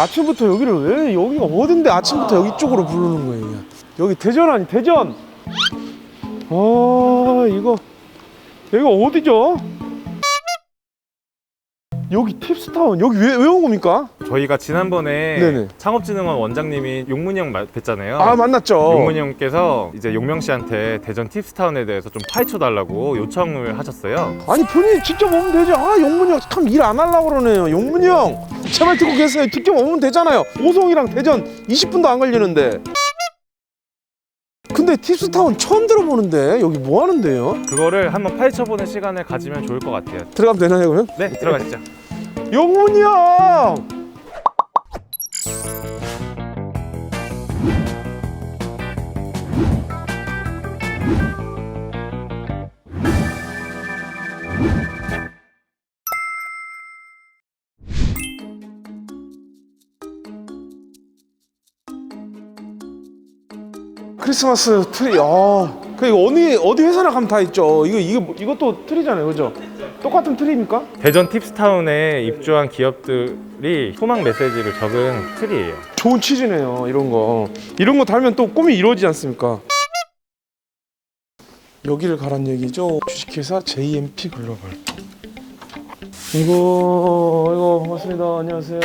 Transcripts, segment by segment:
아침부터 여기를 왜 여기가 어딘데 아침부터 여기 쪽으로 부르는 거예요? 여기 대전 아니 대전? 아 이거 여기가 어디죠? 여기 팁스타운 여기 왜 왜 온 겁니까? 저희가 지난번에 네네. 창업진흥원 원장님이 용문이 형 말- 뵀잖아요. 아 만났죠. 용문이 형께서 이제 용명 씨한테 대전 팁스타운에 대해서 좀 파헤쳐 달라고 요청을 하셨어요. 아니 본인이 직접 오면 되죠. 아 용문이 형 참 일 안 하려고 그러네요. 용문이 형 제발 듣고 계세요. 직접 오면 되잖아요. 오송이랑 대전 20분도 안 걸리는데. 근데 팁스타운 처음 들어보는데 여기 뭐 하는데요? 그거를 한번 파헤쳐 보는 시간을 가지면 좋을 것 같아요. 들어가면 되나요 그러면? 네, 들어가시죠. 용문이 형! 크리스마스 트리, 아, 그 이거 어디 어디 회사나 가면 다 있죠. 이거 이거 이것도 트리잖아요, 그죠? 똑같은 트리입니까? 대전 팁스타운에 입주한 기업들이 소망 메시지를 적은 틀이에요. 좋은 취지네요 이런 거 이런 거 달면 또 꿈이 이루어지지 않습니까 여기를 가란 얘기죠 주식회사 JMP 글로벌 이거 이거 반갑습니다. 안녕하세요.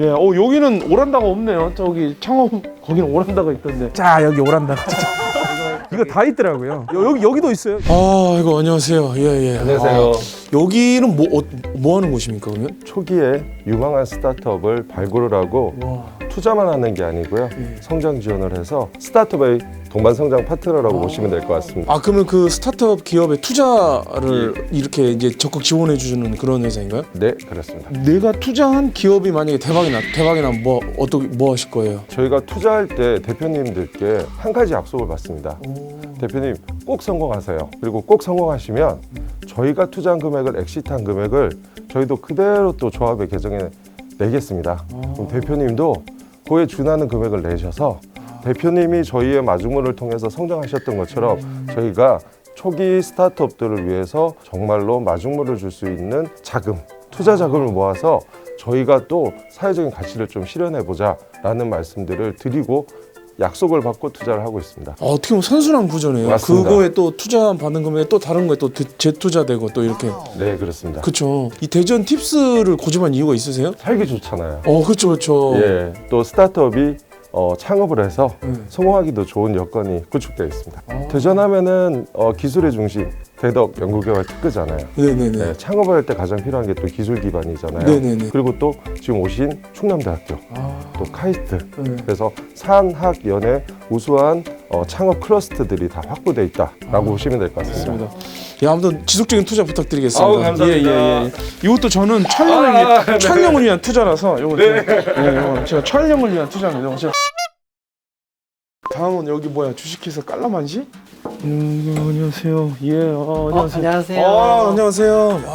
예 어 여기는 오란다가 없네요. 저기 창업 거기는 오란다가 있던데. 자 여기 오란다가 이거 다 있더라고요. 여, 여기 여기도 있어요? 아 이거 안녕하세요. 예예. 안녕하세요. 여기는 뭐, 어, 뭐 하는 곳입니까 그러면? 초기에 유망한 스타트업을 발굴을 하고 와. 투자만 하는 게 아니고요. 예. 성장 지원을 해서 스타트업의 동반 성장 파트너라고 보시면 될 것 같습니다. 아 그러면 그 스타트업 기업의 투자를 이렇게 이제 적극 지원해 주는 그런 회사인가요? 네, 그렇습니다. 내가 투자한 기업이 만약에 대박이 나 대박이 나면 뭐 어떻게 뭐 하실 거예요? 저희가 투자할 때 대표님들께 한 가지 약속을 받습니다. 대표님 꼭 성공하세요. 그리고 꼭 성공하시면 저희가 투자한 금액을 엑시트한 금액을 저희도 그대로 또 조합의 계정에 내겠습니다. 그럼 대표님도 그에 준하는 금액을 내셔서 대표님이 저희의 마중물을 통해서 성장하셨던 것처럼 저희가 초기 스타트업들을 위해서 정말로 마중물을 줄 수 있는 자금, 투자 자금을 모아서 저희가 또 사회적인 가치를 좀 실현해 보자라는 말씀들을 드리고 약속을 받고 투자를 하고 있습니다. 아, 어떻게 보면 선순환 구조네요. 맞습니다. 그거에 또 투자 받는 금액에 또 다른 거에 또 재투자되고 또 이렇게 네, 그렇습니다. 그렇죠. 이 대전 팁스를 고집한 이유가 있으세요? 살기 좋잖아요. 어 그렇죠 그렇죠. 예, 또 스타트업이 어, 창업을 해서 음. 성공하기도 좋은 여건이 구축되어 있습니다. 아. 대전하면은 어, 기술의 중심, 대덕 연구개발 특구잖아요. 네네네. 네, 창업을 할때 가장 필요한 게 또 기술 기반이잖아요. 네네네. 그리고 또 지금 오신 충남대학교, 아, 또 카이스트, 네. 그래서 산학 연의 우수한 어, 창업 클러스터들이 다 확보돼 있다라고 보시면 될 것 같습니다. 맞습니다. 예, 아무튼 지속적인 투자 부탁드리겠습니다. 아우, 감사합니다. 예, 예, 예. 이것도 저는 촬영을 아, 위해 네. 촬영을 위한 투자라서 이거 네. 예, 이거 제가 촬영을 위한 투자입니다. 제가 다음은 여기 뭐야 주식회사 깔라만시? 음, 안녕하세요. 예, 어, 안녕하세요. 안녕하세요. 아, 안녕하세요. 야,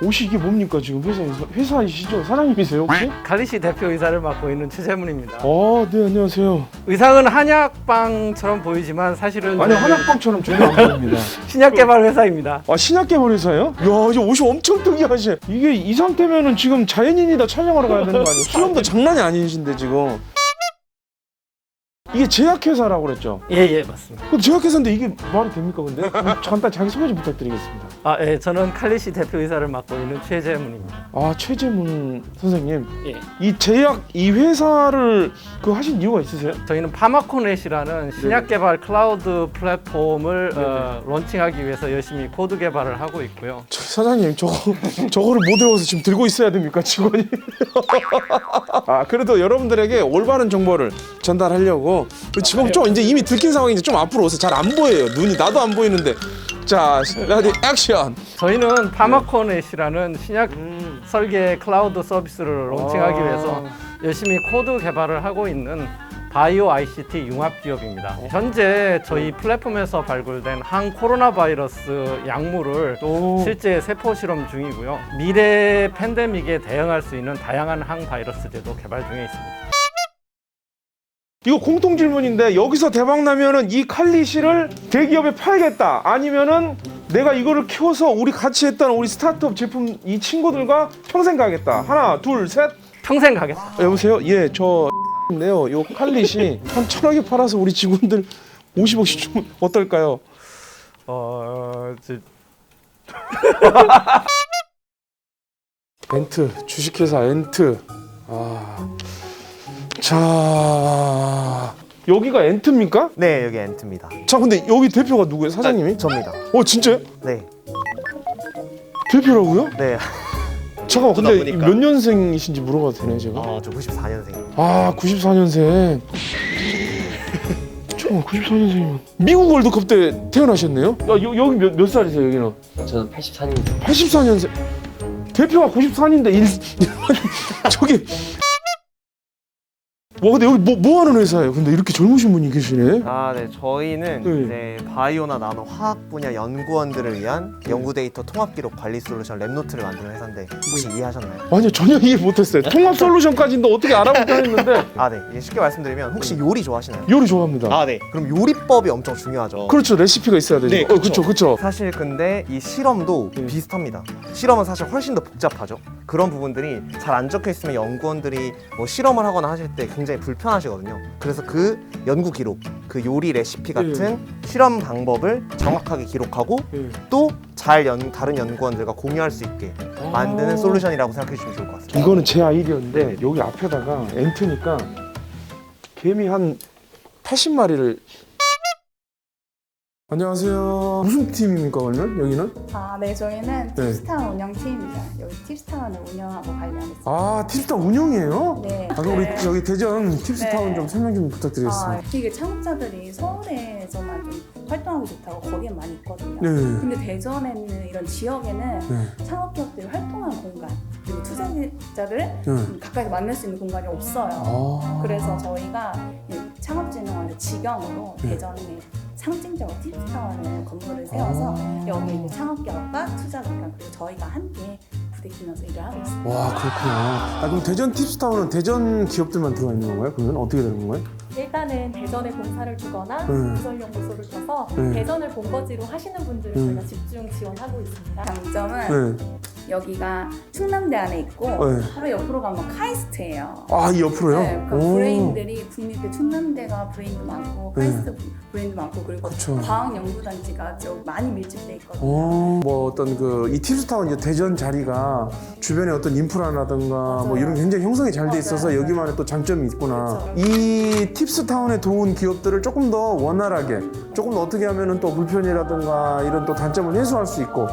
옷이 이게 뭡니까 지금 회사에서 회사이시죠? 사장님이세요 혹시? 갈리시 대표 의사를 맡고 있는 최재문입니다. 아, 네 안녕하세요. 의상은 한약방처럼 보이지만 사실은 아니 저희는 한약방처럼 전혀 안 보입니다. 신약 개발 회사입니다. 아 신약 개발 회사예요? 야 이제 옷이 엄청 특이하시. 이게 이 상태면은 지금 자연인이다 촬영하러 가야 되는 거 아니에요? 수염도 장난이 아니신데 지금. 이게 제약회사라고 그랬죠? 예, 예, 맞습니다. 그 제약회사인데 이게 말이 됩니까 근데? 잠깐 자기 소개 좀 부탁드리겠습니다. 아, 예, 저는 칼리시 대표 의사를 맡고 있는 최재문입니다. 아 최재문 선생님, 예. 이 제약 이 회사를 그 하신 이유가 있으세요? 저희는 파마코넷이라는 신약 개발 클라우드 플랫폼을 어, 론칭하기 위해서 열심히 코드 개발을 하고 있고요. 저, 사장님 저거 저거를 못 외워서 지금 들고 있어야 됩니까 직원이? 아 그래도 여러분들에게 올바른 정보를 전달하려고 우리 지금 좀 이제 이미 들킨 상황인데 좀 앞으로 오세요. 잘 안 보여요. 눈이 나도 안 보이는데 자 레디 액션. 저희는 파마코넷이라는 신약 설계 클라우드 서비스를 론칭하기 아. 위해서 열심히 코드 개발을 하고 있는 바이오 ICT 융합 기업입니다. 현재 저희 플랫폼에서 발굴된 항 코로나 바이러스 약물을 오. 실제 세포 실험 중이고요. 미래 팬데믹에 대응할 수 있는 다양한 항 바이러스제도 개발 중에 있습니다. 이거 공통 질문인데 여기서 대박 나면은 이 칼리시를 대기업에 팔겠다 아니면은 내가 이거를 키워서 우리 같이 했던 우리 스타트업 제품 이 친구들과 평생 가겠다 하나 둘 셋. 평생 가겠다. 아, 여보세요? 예, 저 네요. 요 칼릿이 한 천억에 팔아서 우리 직원들 50억씩 주면 어떨까요? 어, 지- 엔트 주식회사 엔트. 아, 자 여기가 엔트입니까? 네, 여기 엔트입니다. 자, 근데 여기 대표가 누구예요? 사장님이? 접니다. 어, 진짜요? 네, 대표라고요? 네. 잠깐만, 근데 보니까. 몇 년생이신지 물어봐도 되나요, 제가? 어, 저 94년생입니다. 아, 94년생. 잠깐만, 94년생이면 미국 월드컵 때 태어나셨네요? 야, 여, 여기 몇, 몇 살이세요, 여기는? 저는 84년생. 84년생. 대표가 94인데 일 저기 와 근데 여기 뭐, 뭐 하는 회사예요? 근데 이렇게 젊으신 분이 계시네. 아, 네. 저희는 네. 이제 바이오나 나노 화학 분야 연구원들을 위한 연구 데이터 통합 기록 관리 솔루션 랩노트를 만드는 회사인데 혹시 이해하셨나요? 아니요 전혀 이해 못했어요. 통합 솔루션까지인데 어떻게 알아볼까 했는데 아, 네. 이제 쉽게 말씀드리면 혹시 요리 좋아하시나요? 요리 좋아합니다. 아, 네. 그럼 요리법이 엄청 중요하죠. 그렇죠 레시피가 있어야 되죠. 네, 어, 그렇죠 그렇죠. 사실 근데 이 실험도 네. 비슷합니다. 실험은 사실 훨씬 더 복잡하죠. 그런 부분들이 잘 안 적혀 있으면 연구원들이 뭐 실험을 하거나 하실 때 굉장히 불편하시거든요. 그래서 그 연구 기록, 그 요리 레시피 같은 실험 방법을 정확하게 기록하고 예. 또잘 다른 연구원들과 공유할 수 있게 만드는 아. 솔루션이라고 생각해 주시면 좋을 것 같습니다. 이거는 제 아이디어인데 여기 앞에다가 엔트니까 개미 한 80마리를 안녕하세요. 무슨 팀입니까 그러면 여기는? 아, 네, 저희는 네. 팁스타운 운영팀입니다. 여기 팁스타운을 운영하고 있습니다. 아 팁스타운 운영이에요? 네. 아, 그럼 우리 네. 저기 대전 팁스타운 네. 좀 설명 좀 부탁드리겠습니다. 아, 이게 창업자들이 서울에서만 좀 활동하기 좋다고 거기에 많이 있거든요. 네. 근데 대전에 있는 이런 지역에는 네. 창업 기업들이 활동하는 공간 그리고 투자자를 네. 좀 가까이서 만날 수 있는 공간이 없어요. 아. 그래서 저희가 이 창업진흥원의 직영으로 네. 대전에 상징적으로 팁스타운을 건물을 세워서 아. 여기 이제 창업기업과 투자기관 그리고 저희가 함께 부대끼면서 일을 하고 있습니다. 와 그렇구나. 아 그럼 대전 팁스타운은 대전 기업들만 들어가 있는 건가요? 그러면 어떻게 되는 건가요? 일단은 대전에 본사를 두거나 네. 기술연구소를 둬서 네. 대전을 본거지로 하시는 분들을 네. 저희가 집중 지원하고 있습니다. 장점은 네. 여기가 충남대 안에 있고 네. 바로 옆으로 가면 카이스트예요. 아 이 옆으로요? 네, 그러니까 오. 브레인들이 국립대 충남대가 브레인도 많고 네. 카이스트 브레인도 많고 그리고 그쵸. 과학 연구단지가 좀 많이 밀집돼 있거든요. 어, 뭐 어떤 그 이 팁스타운 이제 대전 자리가 주변에 어떤 인프라라든가 뭐 맞아요. 이런 게 굉장히 형성이 잘 돼 있어서 맞아요. 여기만의 또 장점이 있구나. 그쵸. 이 팁스타운에 도운 기업들을 조금 더 원활하게, 조금 더 어떻게 하면은 또 불편이라든가 이런 또 단점을 해소할 수 있고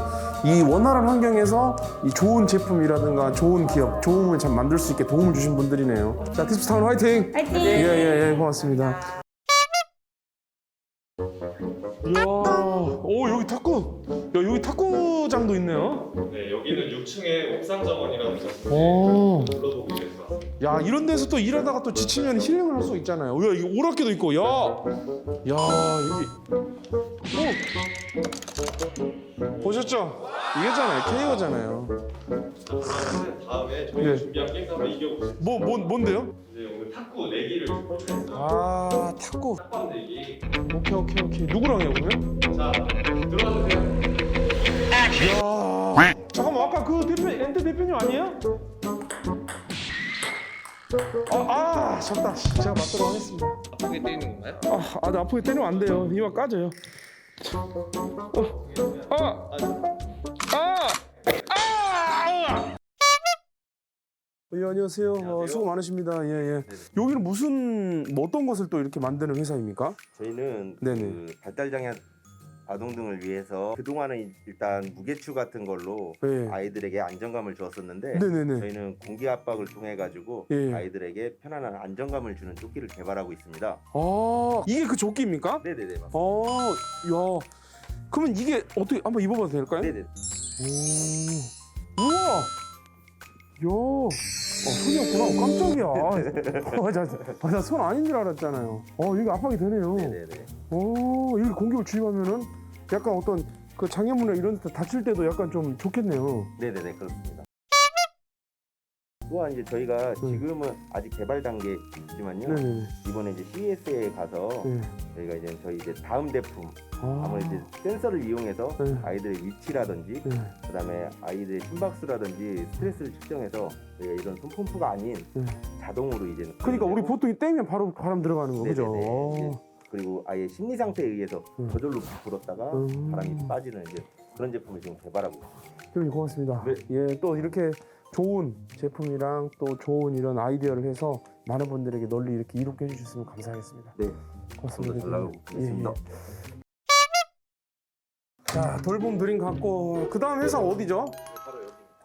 이 원활한 환경에서 이 좋은 제품이라든가 좋은 기업, 좋음을 참 만들 수 있게 도움을 주신 분들이네요. 자, 팁스타운 화이팅! 화이팅! 예, 예, 예, 고맙습니다. 이야, 오 여기 탁구, 야 여기 탁구장도 있네요. 네, 여기는 6층에 옥상 정원이라는 곳인데 오, 불러보기 위해서 왔습니다. 야 이런 데서 또 일하다가 또 지치면 힐링을 할 수 있잖아요. 야 이거 오락기도 있고, 야, 야 여기, 오, 보셨죠? 이게잖아요, 케이오잖아요. 다음에 저희가 예. 준비한 게임 한번 이겨보시죠. 뭐, 뭐 뭔데요? 이제 오늘 탁구 내기를 준비했어요. 아 탁구. 탁구 내기. 오케이 오케이 오케이. 누구랑 해요 그러면? 자, 들어와주세요. 이야. 잠깐만 아까 그 대표 엔트 대표님 아니에요? 아, 아 졌다. 제가 맞도록 하겠습니다. 아프게 때리는 건가요? 아, 아, 나 아프게 때리면 안 돼요. 이마 까져요. 어, 아, 아, 예, 안녕하세요. 어, 수고 많으십니다. 예, 예. 여기는 무슨 뭐 어떤 것을 또 이렇게 만드는 회사입니까? 저희는 네네. 그 발달 장애 아동 등을 위해서 그동안은 일단 무게추 같은 걸로 예. 아이들에게 안정감을 주었었는데 네네네. 저희는 공기 압박을 통해 가지고 예. 아이들에게 편안한 안정감을 주는 조끼를 개발하고 있습니다. 아, 이게 그 조끼입니까? 네네네 맞습니다. 어, 야. 그러면 이게 어떻게 한번 입어봐도 될까요? 네네. 오, 우와, 야, 어, 손이었구나. 깜짝이야. 아, 나, 아, 나손 아닌 줄 알았잖아요. 어, 이게 압박이 되네요. 네네네. 오, 이렇게 공격을 주입하면은 약간 어떤 그 장애물이나 이런 데 다칠 때도 약간 좀 좋겠네요. 네네네 그렇습니다. 또한 이제 저희가 지금은 아직 개발 단계이지만요. 네네네. 이번에 이제 CES에 가서 네. 저희가 이제 저희 이제 다음 제품 아. 아무래도 이제 센서를 이용해서 네. 아이들의 위치라든지 네. 그다음에 아이들의 심박수라든지 스트레스를 측정해서 저희가 이런 손펌프가 아닌 네. 자동으로 이제 그러니까 우리 보통 이 떼면 바로 바람 들어가는 거 그죠? 이제 그리고 아예 심리 상태에 의해서 음. 저절로 불었다가 음. 바람이 빠지는 이제 그런 제품을 지금 개발하고 있습니다. 대표님 고맙습니다. 네. 예, 또 이렇게 좋은 제품이랑 또 좋은 이런 아이디어를 해서 많은 분들에게 널리 이렇게 이롭게 해주셨으면 감사하겠습니다. 네. 고맙습니다. 잘 나가고 대표님. 있습니다. 자, 돌봄 드림 갖고 그 다음 회사 어디죠?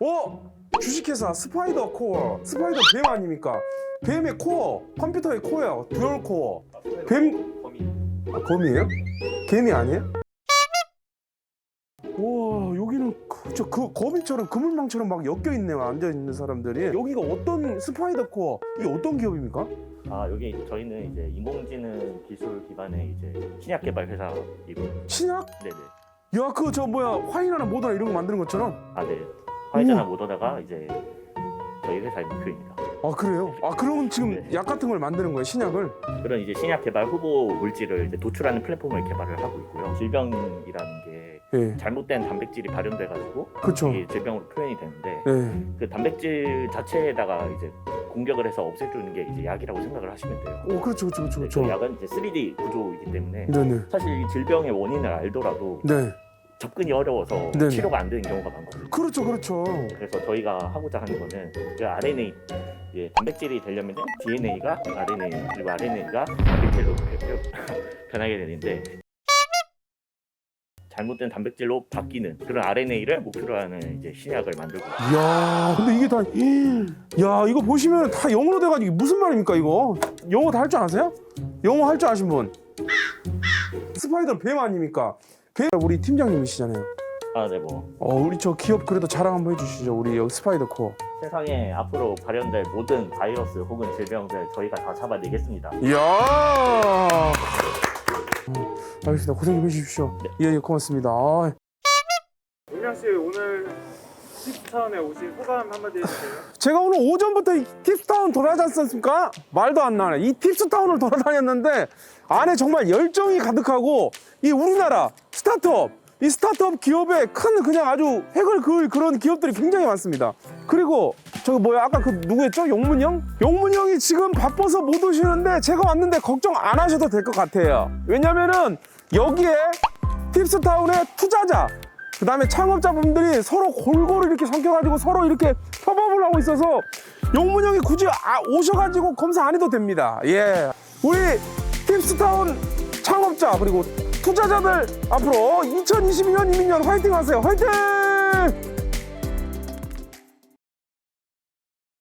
어? 주식회사 스파이더 코어. 스파이더 뱀 아닙니까? 뱀의 코어, 컴퓨터의 코어요. 듀얼 코어. 뱀 아, 거미예요? 개미 아니에요? 와 여기는 그, 저, 그 거미처럼 그물망처럼 막 엮여 있네요 앉아 있는 사람들이 여기가 어떤 스파이더 코어 이게 어떤 기업입니까? 아 여기 저희는 이제 인공지능 기술 기반의 이제 신약 개발 회사이고 신약? 네네 야 그 저 뭐야 화이나나 모더나 이런 거 만드는 것처럼 아 네 화이자나 모더나가 이제 저희 회사의 목표입니다. 아 그래요? 아 그럼 지금 네. 약 같은 걸 만드는 거예요 신약을? 그런 이제 신약 개발 후보 물질을 이제 도출하는 플랫폼을 개발을 하고 있고요. 질병이라는 게 예 잘못된 단백질이 발현돼 가지고 그쵸 이게 질병으로 표현이 되는데 예. 그 단백질 자체에다가 이제 공격을 해서 없애주는 게 이제 약이라고 생각을 하시면 돼요. 오 그렇죠 그렇죠 그렇죠 그 그렇죠 약은 이제 3D 구조이기 때문에 네네 사실 이 질병의 원인을 알더라도 네 접근이 어려워서 네네. 치료가 안 되는 경우가 많거든요. 그렇죠 그렇죠 그래서 저희가 하고자 하는 거는 그 RNA 예, 단백질이 되려면 DNA가 RNA 그리고 RNA가 단백질로 변하게 되는데 잘못된 단백질로 바뀌는 그런 RNA를 목표로 하는 이제 신약을 만들고 있습니다. 이야. 근데 이게 다야 이거 보시면 다 영어로 돼가지고 이게 무슨 말입니까 이거? 영어 다 할 줄 아세요? 영어 할 줄 아신 분? 스파이더 뱀 아닙니까? 뱀 우리 팀장님이시잖아요. 아, 네, 뭐. 어 우리 저 기업 그래도 자랑 한번 해주시죠 우리 여기 스파이더 코어. 세상에 앞으로 발현될 모든 바이러스 혹은 질병들 저희가 다 잡아내겠습니다. 이야 어, 알겠습니다 고생 좀 해주십시오 예 예 고맙습니다 아, 용명 씨 오늘 힙스타운에 오신 소감 한마디 해주세요. 제가 오늘 오전부터 이 팁스타운 돌아다녔지 않습니까? 말도 안 나네. 이 팁스타운을 돌아다녔는데 안에 정말 열정이 가득하고 이 우리나라 스타트업, 이 스타트업 기업에 큰 그냥 아주 획을 그을 그런 기업들이 굉장히 많습니다. 그리고 저기 뭐야 아까 그 누구였죠? 용문 형? 용문 형이 지금 바빠서 못 오시는데 제가 왔는데 걱정 안 하셔도 될 것 같아요. 왜냐면은 여기에 팁스타운의 투자자 그 다음에 창업자분들이 서로 골고루 이렇게 섞여가지고 서로 이렇게 협업을 하고 있어서 용문 형이 굳이 아- 오셔가지고 검사 안 해도 됩니다. 예. 우리 팁스타운 창업자 그리고 투자자들 앞으로 2022년 이민년 화이팅 하세요. 화이팅!